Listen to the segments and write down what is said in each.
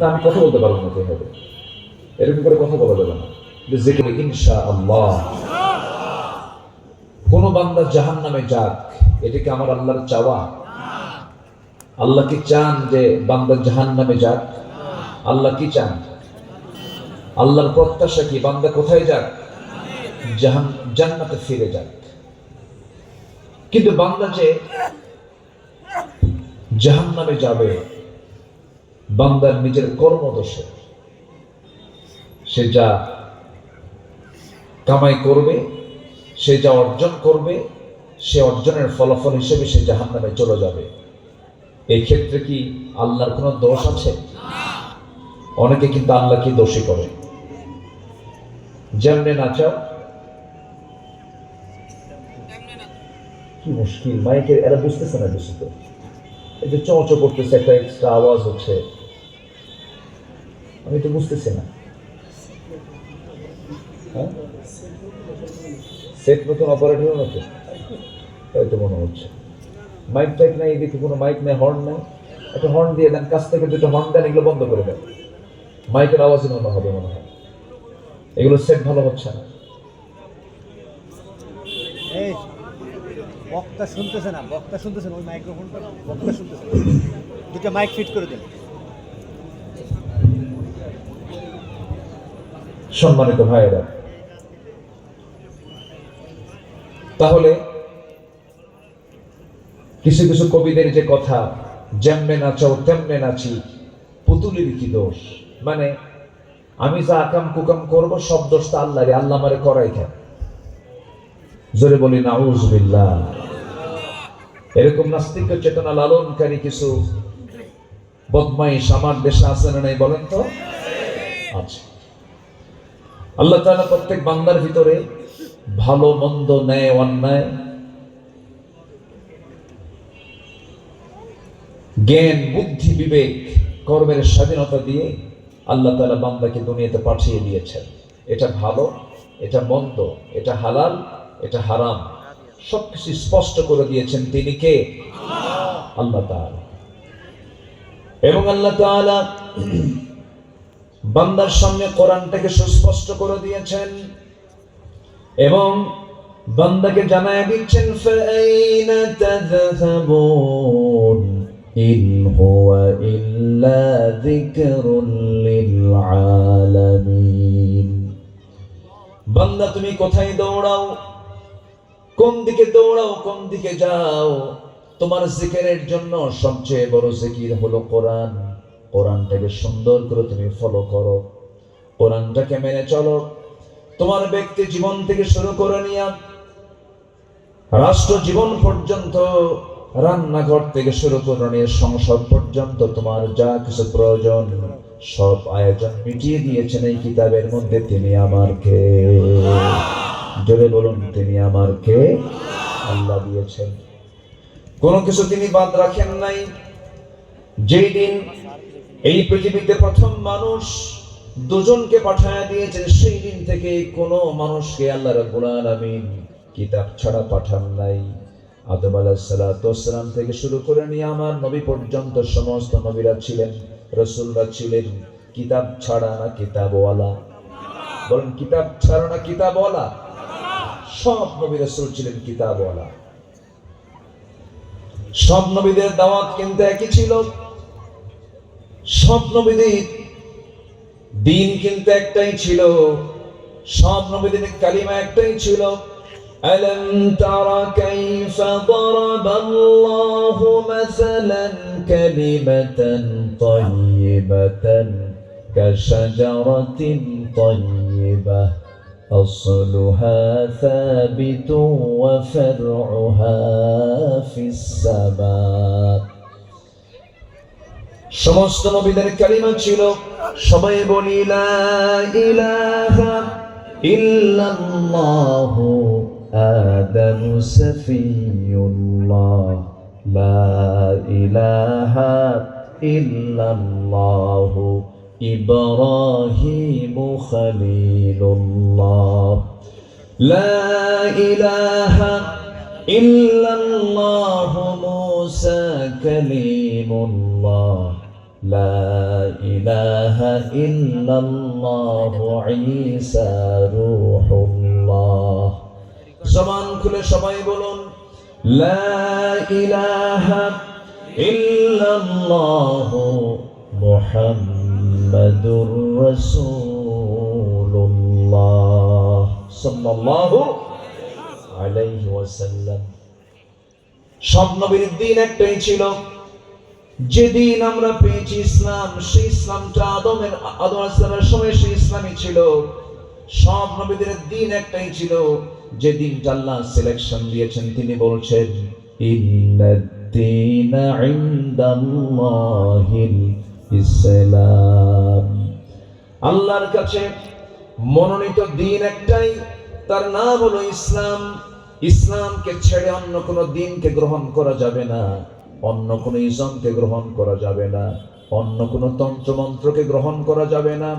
না আমি কথা বলতে পারব না যেভাবে। এরকম করে কথা বলা যাবে না। যে জিকির ইনশা আল্লাহ কোন বান্দা জাহান নামে যাক, এটা কি আমার আল্লাহর চাওয়া? আল্লাহ কি চান যে বান্দা জাহান নামে যাক? আল্লাহ কি চান? আল্লাহর প্রত্যাশা কি বান্দা কোথায় যাক? জাহান, জান্নাতে ফিরে যাক। কিন্তু বান্দা যে জাহান নামে যাবে বান্দার নিজের কর্মদোষে। সে যা কামাই করবে, সে যা অর্জন করবে, সে অর্জনের ফলাফল হিসেবে সে জাহান নামে চলে যাবে। এই ক্ষেত্রে কি আল্লাহর কোনো দোষ আছে? অনেকে কিন্তু আল্লাহকে দোষী করে। যেমনে নাচাও কি মুশকিল মাইকে এরা বুঝতেছে না বেশি তো। এই যে চমচো করতেছে, একটা এক্সট্রা আওয়াজ হচ্ছে। আমি তো বুঝতেছি না। হ্যাঁ? সেট নতুন অপারেটর নতুন তাই তো মনে হচ্ছে। মাইক টাইক নাই, এদিকে কোনো মাইক নাই হর্ন নাই। একটা হর্ন দিয়ে দেন, কাছ থেকে দুটো হর্ন দেন, এগুলো বন্ধ করে দেন। মাইকের আওয়াজই মনে হবে মনে হয়। এগুলো সেট ভালো হচ্ছে না। বক্তা শুনতেছে না, বক্তা শুনতেছে ওই মাইক্রোফোনটা বক্তা শুনতেছে। দুটো মাইক ফিট করে দিন। সম্মানিত ভাইয়েরা, তাহলে কিছু কিছু কবিদের যে কথা, যেমনে নাচাও তেমনে নাচি পুতুলির কি দোষ? মানে আমি যা আকাম কুকাম করব, সব দোষটা আল্লাহ রে আল্লাহ মারে করাই কেন? জোরে বলি নাউজবিল্লাহ এরকম নাস্তিক চেতনা লালনকারী কিছু বদমাইশ আমার দেশে আছে না নাই বলেন তো? আচ্ছা আল্লাহ তাআলা প্রত্যেক বান্দার ভিতরে ভালো, মন্দ, ন্যায়, অন্যায়, জ্ঞান, বুদ্ধি, বিবেক, কর্মের স্বাধীনতা দিয়ে আল্লাহ তাআলা বান্দাকে দুনিয়াতে পাঠিয়ে দিয়েছেন। এটা ভালো, এটা মন্দ, এটা হালাল, এটা হারাম। সবকিছু স্পষ্ট করে দিয়েছেন তিনি কে? আল্লাহ তাআলা। এবং আল্লাহ তাআলা বান্দার সামনে কোরআনটাকে সুস্পষ্ট করে দিয়েছেন এবং বান্দাকে জানায় দিচ্ছেন ইন হুয়া ইল্লা বান্দা, তুমি কোথায় দৌড়াও? কোন দিকে দৌড়াও, কোন দিকে যাও? তোমার জিকিরের জন্য সবচেয়ে বড় জিকির হলো কোরআন। কোরআনটাকে সুন্দর করে তুমি ফলো করো। কোরআনটাকে মেনে চলো। তোমার ব্যক্তি জীবন থেকে শুরু করে নিয়া রাষ্ট্র জীবন পর্যন্ত, রান্নাঘর থেকে শুরু করে নিয়ে সংসদ পর্যন্ত তোমার যা কিছু প্রয়োজন, সব আয়োজন মিটিয়ে দিয়েছেন এই কিতাবের মধ্যে তিনি আমার কে জোরে বলুন, তিনি আমার কে আল্লাহ দিয়েছেন। কোনো কিছু তিনি বাদ রাখেন নাই। যেই দিন এই পৃথিবীতে প্রথম মানুষ দুজনকে পাঠায় দিয়েছেন, সেই দিন থেকে কোনো মানুষকে আল্লাহ রাব্বুল আলামিন কিতাব ছাড়া পাঠান নাই। আদম আলাইহিসসালাম থেকে শুরু করে নিয়ে আমার নবী পর্যন্ত সমস্ত নবীরা ছিলেন, রসুলরা ছিলেন, কিতাব ছাড়া না কিতাবওয়ালা। বলেন, কিতাব ছাড়া না কিতাবওয়ালা? সব নবী রসুল ছিলেন কিতাবওয়ালা। সব নবীদের দাওয়াত কিন্তু একই ছিল। সব নবীদের দিন কিন্তু একটাই ছিল সব নবীদের কালিমা একটাই ছিল ألم تر كيف ضرب الله مثلا كلمة طيبة كشجرة طيبة أصلها ثابت وفرعها في السماء সমস্ত নবীদের কালিমা ছিল, সবাই বলিলা ইলাহা ইল্লাল্লাহ আদম সফিউল্লাহ। লা ইলাহা ইল্লাল্লাহ ইব্রাহিম খলিলুল্লাহ। লা ইলাহা ইল্লাল্লাহ মুসা কলিমুল্লাহ। لا إله إلا الله عيسى روح الله জবান খুলে সবাই বলুন লা ইলাহা ইল্লাল্লাহ মুহাম্মাদুর রাসূলুল্লাহ সাল্লাল্লাহু আলাইহি ওয়াসাল্লাম সব নবীর দিন একটাই ছিল যেদিন আমরা পেয়েছি ইসলাম, সেই ইসলামটা আদমের, আদম ইসলামের সময় সেই ইসলামই ছিল। সব নবীদের দিন একটাই ছিল। যে দিনটা আল্লাহ সিলেকশন দিয়েছেন, তিনি বলছেন আল্লাহর কাছে মনোনীত দিন একটাই। তার নাম হলো ইসলাম। ইসলামকে ছেড়ে অন্য কোনো দিনকে গ্রহণ করা যাবে না। অন্য কোনো ইসলামকে গ্রহণ করা যাবে না অন্য কোনো তন্ত্রমন্ত্রকে গ্রহণ করা যাবে না।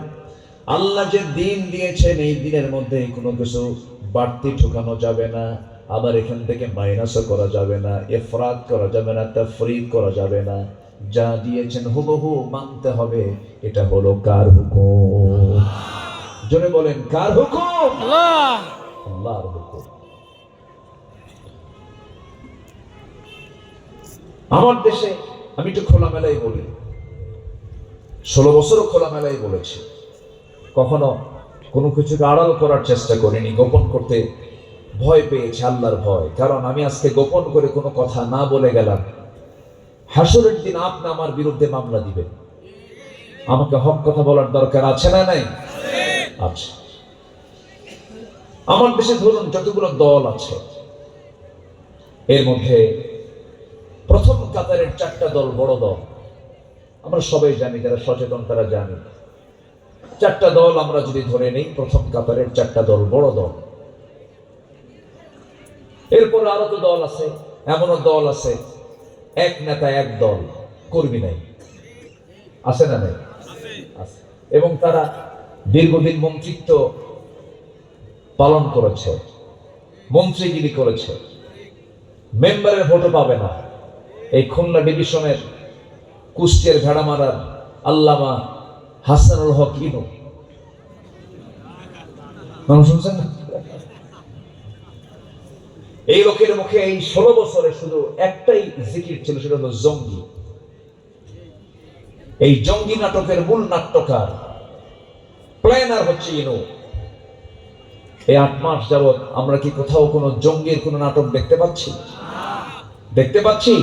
আল্লাহ যে দিন দিয়েছেন এই দিনের মধ্যে কোনো কিছু বাড়তি ঢুকানো যাবে না আবার এখান থেকে মাইনাসও করা যাবে না এফরাত করা যাবে না তাফরিদ করা যাবে না। যা দিয়েছেন হুবহু মানতে হবে এটা হলো কার হুকুম? জনে বলেন কার হুকুম? আল্লাহর হুকুম। আমার দেশে আমি একটু খোলামেলাই বলি। ষোলো বছরও খোলামেলাই বলেছি। কখনো কোনো কিছুকে আড়াল করার চেষ্টা করিনি, গোপন করতে ভয় পেয়েছি, আল্লাহর ভয়। কারণ আমি আজকে গোপন করে কোনো কথা না বলে গেলাম। হাসুরের দিন আপনি আমার বিরুদ্ধে মামলা দিবেন। আমাকে হক কথা বলার দরকার আছে না নাই? আছে। আমার দেশে ধরুন যতগুলো দল আছে, এর মধ্যে প্রথম কাতারের চারটা দল বড় দল। আমরা সবাই জানি যারা সচেতন, তারা জানি। চারটা দল আমরা যদি ধরে নেই, প্রথম কাতারের চারটা দল বড় দল। এরপর আরও তো দল আছে, এমনও দল আছে। এক নেতা, এক দল, কর্মী নাই। আছে না নাই? এবং তারা দীর্ঘদিন মন্ত্রিত্ব পালন করেছে, মন্ত্রীগিরি করেছে। মেম্বারের ভোটও পাবে না। এই খুলনা ডিভিশনের কুষ্টিয়ার ভেড়ামারার আল্লামা হাসানুল হক ইনু এই লোকের মুখে এই ষোলো বছরে শুধু একটাই জিকির ছিল, সেটা হলো জঙ্গি। এই জঙ্গি নাটকের মূল নাট্যকার, প্ল্যানার হচ্ছে ইনু। এই আট মাস যাবৎ আমরা কি কোথাও কোনো জঙ্গির কোনো নাটক দেখতে পাচ্ছি? দেখতে পাচ্ছি?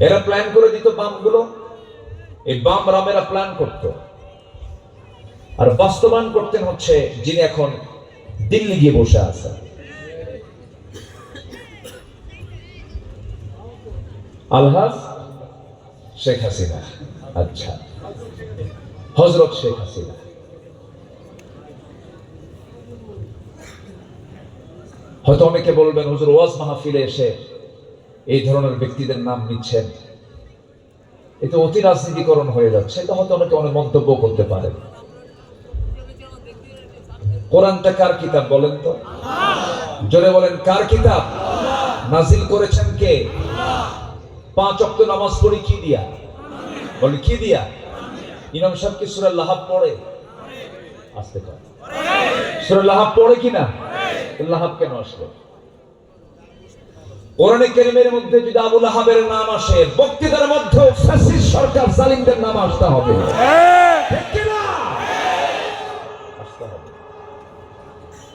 এরা প্ল্যান করে দিত বামগুলো। এই বাম রামেরা প্ল্যান করত। আর বাস্তবায়ন করতেন হচ্ছে যিনি এখন দিল্লি গিয়ে বসে আছেন। আলহাজ শেখ হাসিনা। আচ্ছা। হজরত শেখ হাসিনা। হয়তো অনেকে বলবেন, হুজুর ওয়াজ মাহফিলে এসে এই ধরনের ব্যক্তিদের নাম নিচ্ছেন। এতে অতি রাজনীতিকরণ হয়ে যাচ্ছে। এটা হয়তো অনেকে অনেক মন্তব্য করতে পারে। কোরআনটা কার কিতাব বলেন তো? জোরে বলেন, কার কিতাব? নাজিল করেছেন কে? পাঁচ অক্ট নামাজ পড়ি কি দিয়া? বলে, কি দিয়া? ইমাম সাহেব কি সুরা লাহাব পড়ে? আসতে কর সুরা লাহাব পড়ে কিনা? লাহাব কেন আসলো? কোরআনে কেরিমের মধ্যে যদি আবুল আহাবের নাম আসে, বক্তৃতার মধ্যে ফ্যাসিস্ট সরকার জালিমদের নাম আসতে হবে?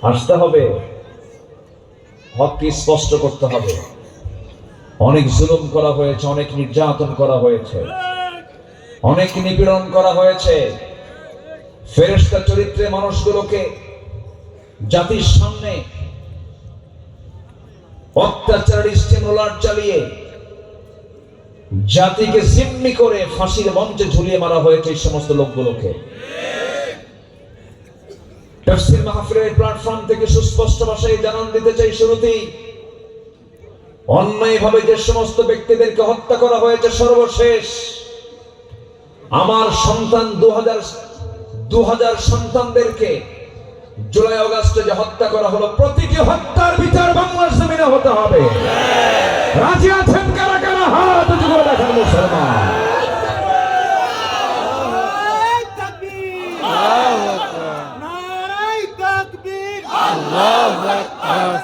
আসতে হবে। হককে স্পষ্ট করতে হবে। অনেক জুলুম করা হয়েছে, অনেক নির্যাতন করা হয়েছে। অনেক নিপীড়ন করা হয়েছে। ফেরেশতা চরিত্রে মানুষগুলোকে জাতির সামনে অত্যাচারী স্টিমুলার চালিয়ে জাতিকে জিম্মি করে ফাঁসির মঞ্চে ঝুলিয়ে মারা হয়েছে এই সমস্ত লোকগুলোকে। তাফসীর মাহফিলের প্ল্যাটফর্ম থেকে সুস্পষ্ট ভাষায় জানান দিতে চাই শুরুতেই, অন্যায়ভাবে যে সমস্ত ব্যক্তিদেরকে হত্যা করা হয়েছে সর্বশেষ, আমার সন্তান দু হাজার সন্তানদেরকে জুলাই অগস্টে যে হত্যা করা হলো প্রতিটি হত্যার বিচার বাংলার জমিনে হতে হবে। রাজি আছেন কারা কারা? হাত যুগে দেখান মুসলমান। আল্লাহ আল্লাহ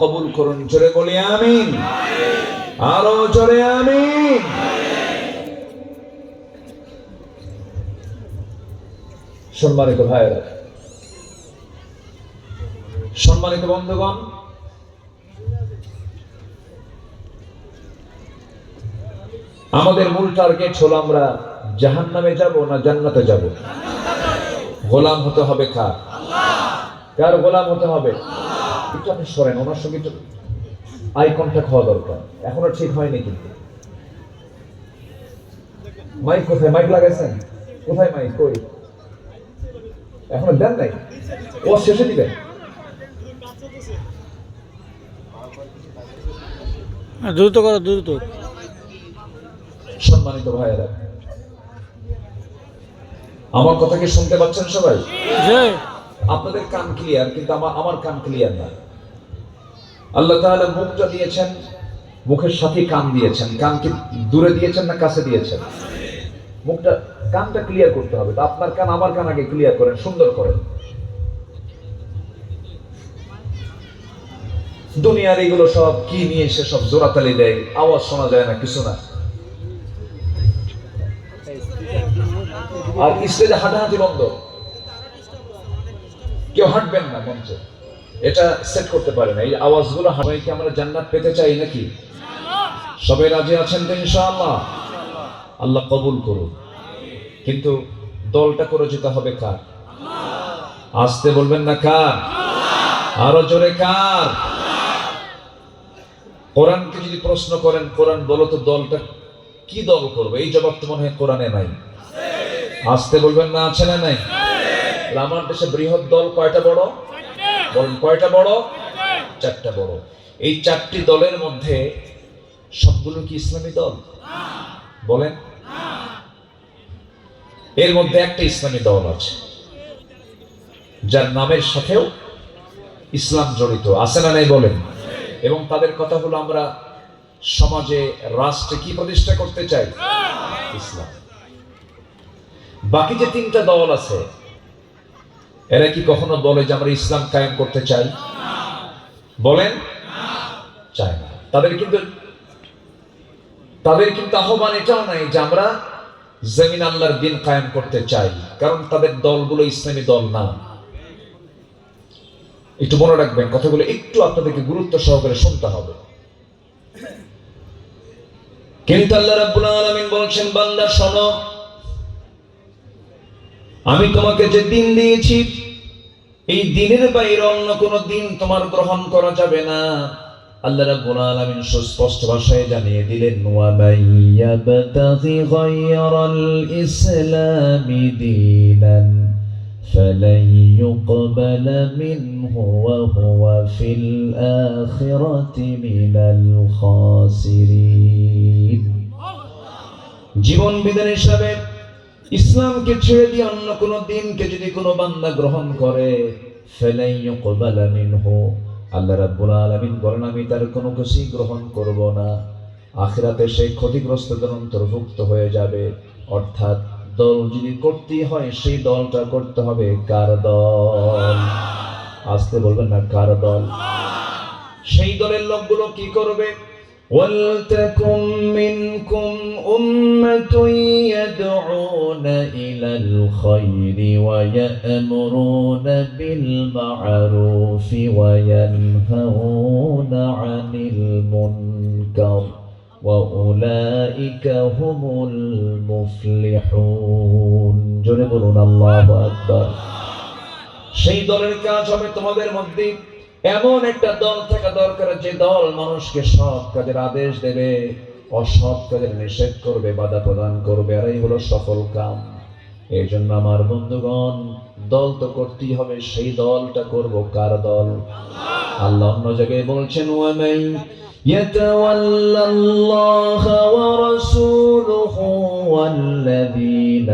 কবুল করুন, জোরে বলি আমিন। আরও জোরে আমিন। সম্মানিত ভাইয়েরা, সম্মানিত বন্ধুগণ, আমাদের মূল টার্গেট হলো আমরা জাহান নামে যাব না জান্নাতে যাব? গোলাম হতে হবে কার? কার গোলাম হতে হবে? একটু আপনি সরেন ওনার সঙ্গে একটু আই কন্ট্যাক্ট হওয়া দরকার। এখনও ঠিক হয়নি কিন্তু। মাইক কোথায়? মাইক লাগাইছেন? কোথায় মাইক কই? এখনও দেন নাই? ও শেষে দিবেন। দ্রুত করো দ্রুত। সম্মানিত ভাইয়েরা আমার কথা কি শুনতে পাচ্ছেন সবাই? আপনাদের কান ক্লিয়ার কিন্তু আমার আমার কান ক্লিয়ার না। আল্লাহ তাআলা মুখটা দিয়েছেন, মুখের সাথে কান দিয়েছেন। কান কি দূরে দিয়েছেন না কাছে দিয়েছেন? মুখটা, কানটা ক্লিয়ার করতে হবে। আপনার কান আমার কান আগে ক্লিয়ার করেন, সুন্দর করেন। দুনিয়ার এগুলো সব কি নিয়ে সে সব জোরাতালি দেয়? আওয়াজ শোনা যায় না, কিছু না। আর স্টেজে হাঁটাহাঁটি বন্ধ। কেউ হাঁটবেন না মঞ্চে। এটা সেট করতে পারে না এই আওয়াজগুলো কি আমরা জান্নাত পেতে চাই নাকি? সবাই রাজি আছেন তো ইনশাআল্লাহ? আল্লাহ কবুল করুন কিন্তু দলটা করে যেতে হবে কার? আসতে বলবেন না কার? আরও জোরে কার? কোরআনকে যদি প্রশ্ন করেন, কোরআন বলো তো দলটা কি দল করবে? এই জবাব তো মনে হয় কোরআনে নাই। আসতে বলবেন না, আছে না নাই? আমার দেশে বৃহৎ দল কয়টা বড়? বলেন কয়টা বড়? চারটা বড়। এই চারটি দলের মধ্যে সবগুলো কি ইসলামী দল? বলেন। এর মধ্যে একটা ইসলামী দল আছে, যার নামের সাথেও ইসলাম জড়িত, আছে না নাই বলেন। এবং তাদের কথা হলো আমরা সমাজে, রাষ্ট্রে কি প্রতিষ্ঠা করতে চাই? ইসলাম। বাকি যে তিনটা দল আছে এরা কি কখনো বলে যে আমরা ইসলাম কায়েম করতে চাই? বলেন? চায় না। তাদের কিন্তু তাদের কিন্তু আহ্বান এটাও নাই যে আমরা জমিন আল্লাহর দিন কায়েম করতে চাই, কারণ তাদের দলগুলো ইসলামী দল না। একটু মনে রাখবেন, কথাগুলো একটু আপনাদেরকে গুরুত্ব সহকারে শুনতে হবে। কিন্তু আল্লাহ রাব্বুল আলামিন বলছেন, বান্দা শোনো আমি তোমাকে যে দিন দিয়েছি এই দিনের বাইরে অন্য কোনো দিন তোমার গ্রহণ করা যাবে না আল্লাহ রাব্বুল আলামিন সুস্পষ্ট ভাষায় জানিয়ে দিলেন ওয়া মাইয়াবতাগি গায়রাল ইসলামি দীনান فلن يقبل منه وهو في الآخرة من الخاسرين জীবন বিধান হিসাবে ইসলামকে ছেড়ে দিয়ে অন্য কোনো দিনকে যদি কোনো বান্দা গ্রহণ করে আল্লাহ রাব্বুল আলামিন বলেন আমি তার কোনো কিছুই গ্রহণ করব না। আখিরাতে সেই ক্ষতিগ্রস্তদের অন্তর্ভুক্ত হয়ে যাবে। অর্থাৎ দল যদি করতেই হয় সেই দলটা করতে হবে কার দল? আসতে বলবেন না কার দল? সেই দলের লোকগুলো কি করবে? ولتكن منكم أمة يدعون إلى الخير ويأمرون بالمعروف وينهون عن المنكر وأولئك هم المفلحون জোরে বলুন আল্লাহু আকবার সেই দলের কাজ হবে তোমাদের মধ্যে এমন একটা দল থাকা দরকার যে দল মানুষকে সৎ কাজের আদেশ দেবে অসৎ কাজের নিষেধ করবে বাধা প্রদান করবে আর এই হলো সফল কাম এই জন্য আমার বন্ধুগণ দল তো করতেই হবে সেই দলটা করব কার দল আল্লাহ অন্য জায়গায় বলছেন ওয়ামাই يتولى الله ورسوله والذين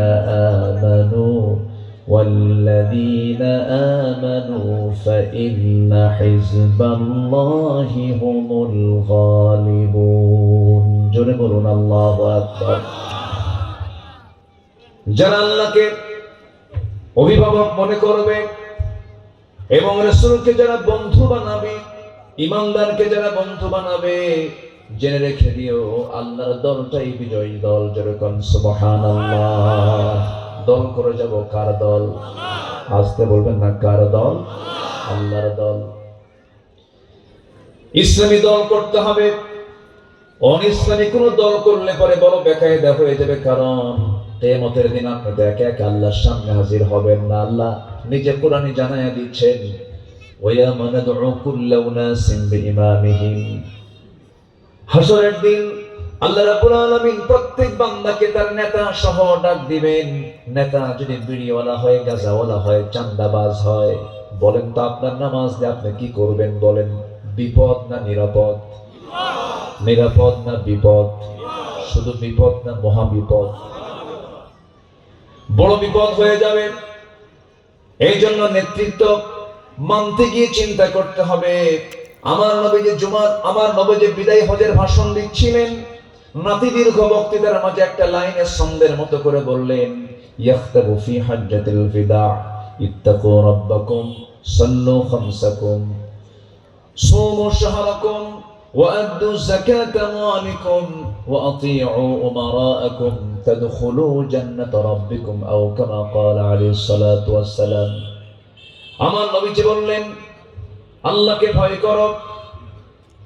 آمنوا والذين آمنوا فإن حزب الله هم الغالبون জোরে বলুন আল্লাহ আকবার যারা আল্লাহকে অভিভাবক মনে করবে এবং রসুলকে যারা বন্ধু বানাবে ইমানদারকে যারা বন্ধু বানাবে জেনে রেখে দিও আল্লাহর দলটাই বিজয়ী দল যেরকম সুবহানাল্লাহ দল করে যাব কার দল? আসতে বলবেন না, কার দল? আল্লাহর দল। ইসলামী দল করতে হবে। অনিসলামী কোন দল করলে পরে বড় বেকায়দা হয়ে যাবে, কারণ তেমতের দিন আপনি তো একে একে আল্লাহর সামনে হাজির হবেন না। আল্লাহ নিজে কোরআনে জানাইয়া দিচ্ছেন, ওয়া মানাদউ কুল্লা উনাসিন বিইমামিহিম। হাসরের দিন আল্লাহ রাব্বুল আলামিন প্রত্যেক বান্দাকে তার নেতা সহ ডাক দিবেন। নেতা যদি বিড়িওয়ালা হয়, গাজাওয়ালা হয়, চান্দাবাজ হয়, বলেন তো আপনার নামাজ দিয়ে আপনি কি করবেন বলেন? বিপদ না নিরাপদ? নিরাপদ না বিপদ? শুধু বিপদ না মহা বিপদ বড় বিপদ হয়ে যাবে। এই জন্য নেতৃত্ব মানতে গিয়ে চিন্তা করতে হবে। আমার নবী যে জুমার, আমার নবী যে বিদায় হজের ভাষণ দিচ্ছিলেন। নাতি দীর্ঘ বক্তৃতার মাঝে একটা লাইনের ছন্দের মতো করে বললেন ইয়াখতাবু ফি হাজ্জাতিল ফিদা ইত্তাকু রাব্বাকুম সাল্লু খামসাকুম صوموا شهركم وأدوا زكاة أموالكم وأطيعوا أمراءكم تدخلوا جنة ربكم أو كما قال عليه الصلاة والسلام আমার নবীজি বললেন আল্লাহকে ভয় করো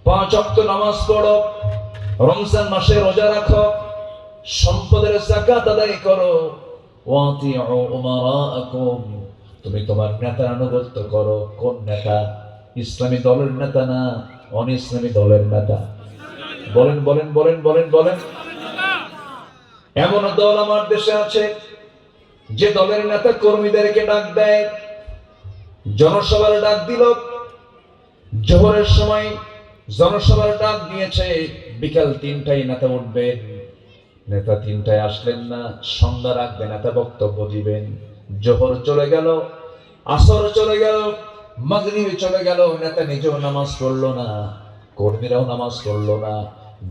পাঁচ অক্ত নামাজ পড়ো রমজান মাসে রোজা রাখো, সম্পদের জাকাত আদায় করো। ওয়াতিউ উমারাআকুম, তুমি তোমার নেতার আনুগত্য করো। কোন নেতা? ইসলামী দলের নেতা না অন ইসলামী দলের নেতা? বলেন বলেন বলেন বলেন বলেন। এমন দল আমার দেশে আছে, যে দলের নেতা কর্মীদেরকে ডাক দেয়, জনসভার ডাক দিল। জোহরের সময় জনসভার ডাক দিয়েছে। বিকাল তিনটায় নেতা উঠবেন নেতা তিনটায় আসলেন না, সন্ধ্যা রাখবেন নেতা বক্তব্য দিবেন। জোহর চলে গেল, আসর চলে গেল, মাগরিব চলে গেল, নেতা নিজেও নামাজ পড়ল না, কর্মীরাও নামাজ পড়ল না।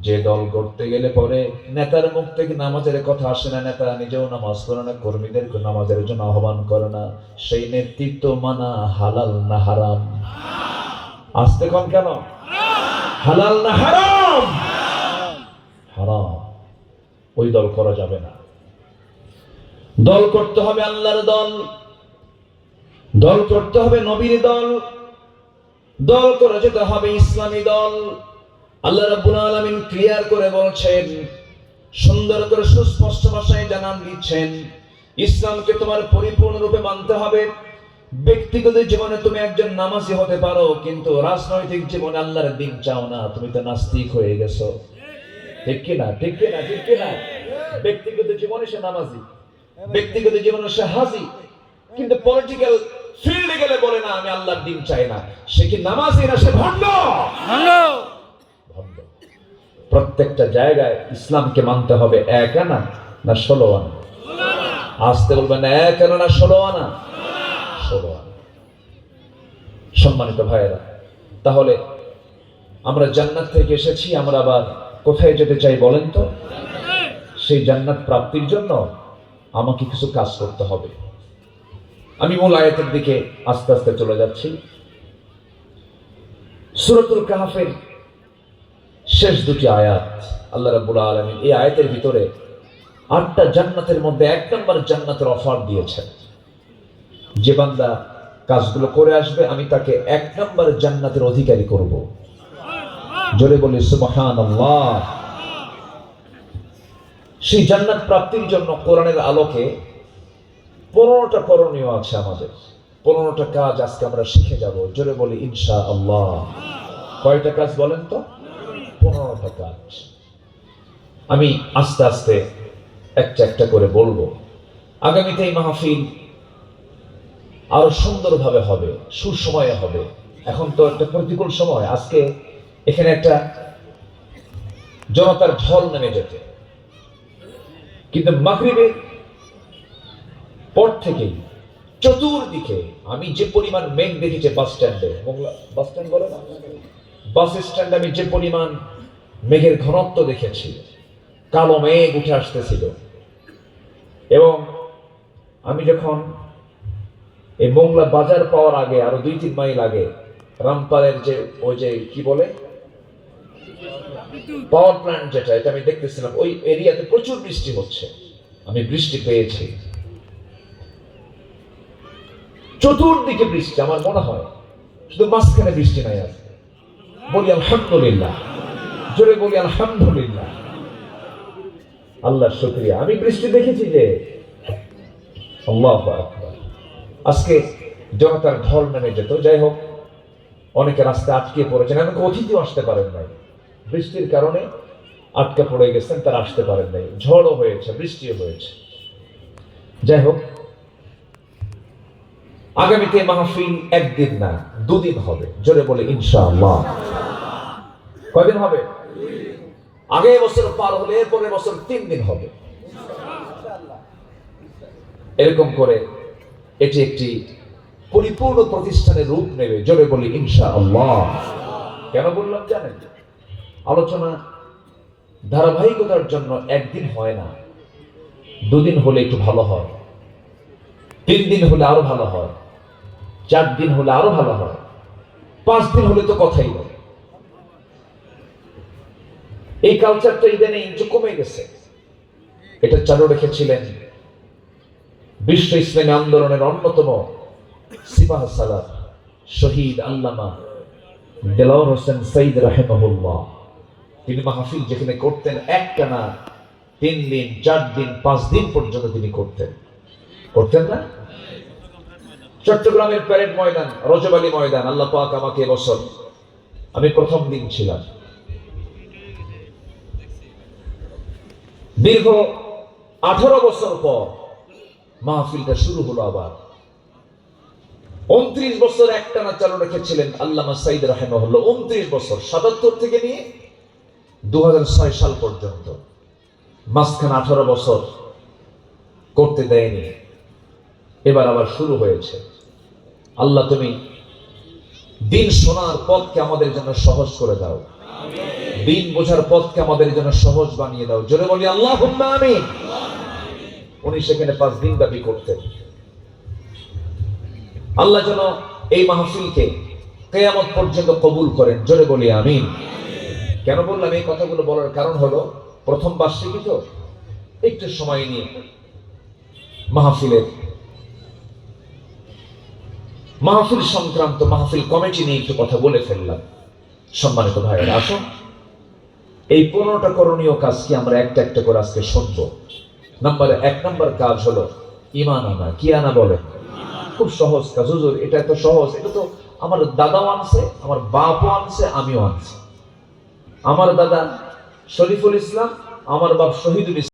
যে দল করতে গেলে পরে নেতার মুখ থেকে নামাজের কথা আসে না, নেতা নিজেও নামাজ পড়ে না কর্মীদের নামাজের জন্য আহ্বান করে না। সেই নেতৃত্ব মানা হালাল না হারাম। আসতে কন কেন? হালাল না হারাম! হারাম। ওই দল করা যাবে না। দল করতে হবে আল্লাহর দল। দল করতে হবে নবীর দল। দল করে যেতে হবে ইসলামী দল। আল্লাহ রাব্বুল আলামিন ক্লিয়ার করে বলছেন, সুন্দর করে সুস্পষ্ট ভাষায় জানান দিচ্ছেন, ইসলামকে তোমার পরিপূর্ণরূপে মানতে হবে। ব্যক্তিগত জীবনে তুমি একজন নামাজি হতে পারো, কিন্তু রাজনৈতিক জীবনে আল্লাহর দিন চাও না, তুমি তো নাস্তিক হয়ে গেছো। ঠিক কিনা ঠিক কিনা ঠিক কিনা? ব্যক্তিগত জীবনে সে নামাজি ব্যক্তিগত জীবনে সে হাজি কিন্তু পলিটিক্যাল ফিল্ডে গেলে বলে না আমি আল্লাহর দিন চাই না। সে কি নামাজি না সে ভণ্ড। ভণ্ড। প্রত্যেকটা জায়গায় ইসলামকে মানতে হবে এক আনা না ষোলো আনা? আসতে বলবেন এক আনা না ষোলো আনা? ষোলো আনা। সম্মানিত ভাইয়েরা তাহলে আমরা জান্নাত থেকে এসেছি আমরা আবার কোথায় যেতে চাই বলেন তো? সেই জান্নাত প্রাপ্তির জন্য আমাকে কিছু কাজ করতে হবে। আমি মূল আয়াতের দিকে আস্তে আস্তে চলে যাচ্ছি। সুরতুল কাহাফের শেষ দুটি আয়াত, আল্লাহ রাব্বুল আলামিন এই আয়াতের ভিতরে আটটা জান্নাতের মধ্যে এক নম্বর জান্নাতের অফার দিয়েছেন। যে বান্দা কাজগুলো করে আসবে, আমি তাকে এক নম্বর জান্নাতের অধিকারী করব। জোরে বলি, সুবহানাল্লাহ। সেই জান্নাত প্রাপ্তির জন্য কোরআনের আলোকে পনেরোটা করণীয় আছে আমাদের। পনেরোটা কাজ আজকে আমরা শিখে যাব। জোরে বলি ইনশা আল্লাহ কয়টা কাজ বলেন তো? পনেরোটা কাজ। আমি আস্তে আস্তে একটা একটা করে বলব। আগামীতে এই মাহফিল আরও সুন্দরভাবে হবে, সুসময়ে হবে। এখন তো একটা প্রতিকূল সময়। আজকে এখানে একটা জনতার ঢল নেমে যেতে। কিন্তু মাগরিবের পর থেকেই চতুর্দিকে আমি যে পরিমাণ মেঘ দেখেছি বাস স্ট্যান্ডে বাস স্ট্যান্ড বলে না? বাস স্ট্যান্ডে আমি যে পরিমাণ মেঘের ঘনত্ব দেখেছি, কালো মেঘ উঠে আসতেছিল। এবং আমি যখন এই মোংলা বাজার পাওয়ার আগে আরও দুই তিন মাইল আগে রামপালের যে ওই যে কি বলে? পাওয়ার প্ল্যান্ট যেটা, এটা আমি দেখতেছিলাম, ওই এরিয়াতে প্রচুর বৃষ্টি হচ্ছে। আমি বৃষ্টি পেয়েছি। চতুর্দিকে বৃষ্টি, আমার মনে হয়। শুধু মাঝখানে বৃষ্টি নাই আজকে। বলি আলহামদুলিল্লাহ। জোরে বলি আলহামদুলিল্লাহ। আল্লাহর শুক্রিয়া। আমি বৃষ্টি দেখেছি যে, আল্লাহু আজকে জনতার ঢল নেমে যেত। যাই হোক, অনেকে রাস্তা আটকে পড়েছেন, এমনকি অতিথিও আসতে পারেন নাই। বৃষ্টির কারণে আটকে পড়ে গেছেন, তারা আসতে পারেন নাই। ঝড়ও হয়েছে, বৃষ্টিও হয়েছে। যাই হোক, আগামীতে মাহফিল একদিন না, দুদিন হবে। জোরে বলে, ইনশাআল্লাহ। কয়দিন হবে? আগে বছর পার হলে এরপরের বছর তিন দিন হবে। এরকম করে এটি একটি পরিপূর্ণ প্রতিষ্ঠানের রূপ নেবে। জোরে বলি ইনশা আল্লাহ কেন বললাম জানেন? আলোচনা ধারাবাহিকতার জন্য একদিন হয় না, দুদিন হলে একটু ভালো হয়, তিন দিন হলে আরও ভালো হয়, চার দিন হলে আরও ভালো হয়, পাঁচ দিন হলে তো কথাই নেই। এই কালচারটা ইদানে একটু কমে গেছে। এটা চালু রেখেছিলেন বিশ্ব ইসলামী আন্দোলনের অন্যতম সিপাহ সালার শহীদ আল্লামা দেলাওয়ার হোসেন সঈদ রাহেমাহুল্লাহ। তিনি মাহফিল যেখানে করতেন একটা না তিন দিন, চার দিন, পাঁচ দিন পর্যন্ত তিনি করতেন। করতেন না? চট্টগ্রামের প্যারেড ময়দান রজবালি ময়দান, আল্লাহ পাক আমাকে এবছর আমি প্রথম দিন ছিলাম। দীর্ঘ আঠারো বছর পর মাহফিলটা শুরু হলো আবার। উনত্রিশ বছর একটানা চালু রেখেছিলেন আল্লামা সাইদ রাহেমহল্লা উনত্রিশ বছর, সাতাত্তর থেকে নিয়ে দু হাজার ছয় সাল পর্যন্ত। মাঝখানে আঠারো বছর করতে দেয়নি। এবার আবার শুরু হয়েছে। আল্লাহ তুমি দিন শোনার পথকে আমাদের জন্য সহজ করে দাও। দিন বোঝার পথকে আমাদের জন্য সহজ বানিয়ে দাও। জোরে বলি আল্লাহ আমি উনি সেখানে পাঁচ দিন দাবি করতেন। আল্লাহ যেন এই মাহফিলকে কেয়ামত পর্যন্ত কবুল করেন। জোরে বলি, আমিন। কেন বললাম এই কথাগুলো বলার কারণ হলো, প্রথম বার্ষিকী তো, একটু সময় নিয়ে মাহফিলের মাহফিল সংক্রান্ত, মাহফিল কমিটি নিয়ে একটু কথা বলে ফেললাম। সম্মানিত ভাইয়েরা, আসুন। এই পনেরোটা করণীয় কাজ কি আমরা একটা একটা করে আজকে শুনব? নাম্বার এক, নাম্বার কাজ হলো ইমান আনা। কি আনা বলে খুব সহজ কাজ, হুজুর, এটা এত সহজ, এটা তো আমার দাদাও আনছে, আমার বাপও আনছে, আমিও আনছি। আমার দাদা শরীফুল ইসলাম আমার বাপ শহীদুল ইসলাম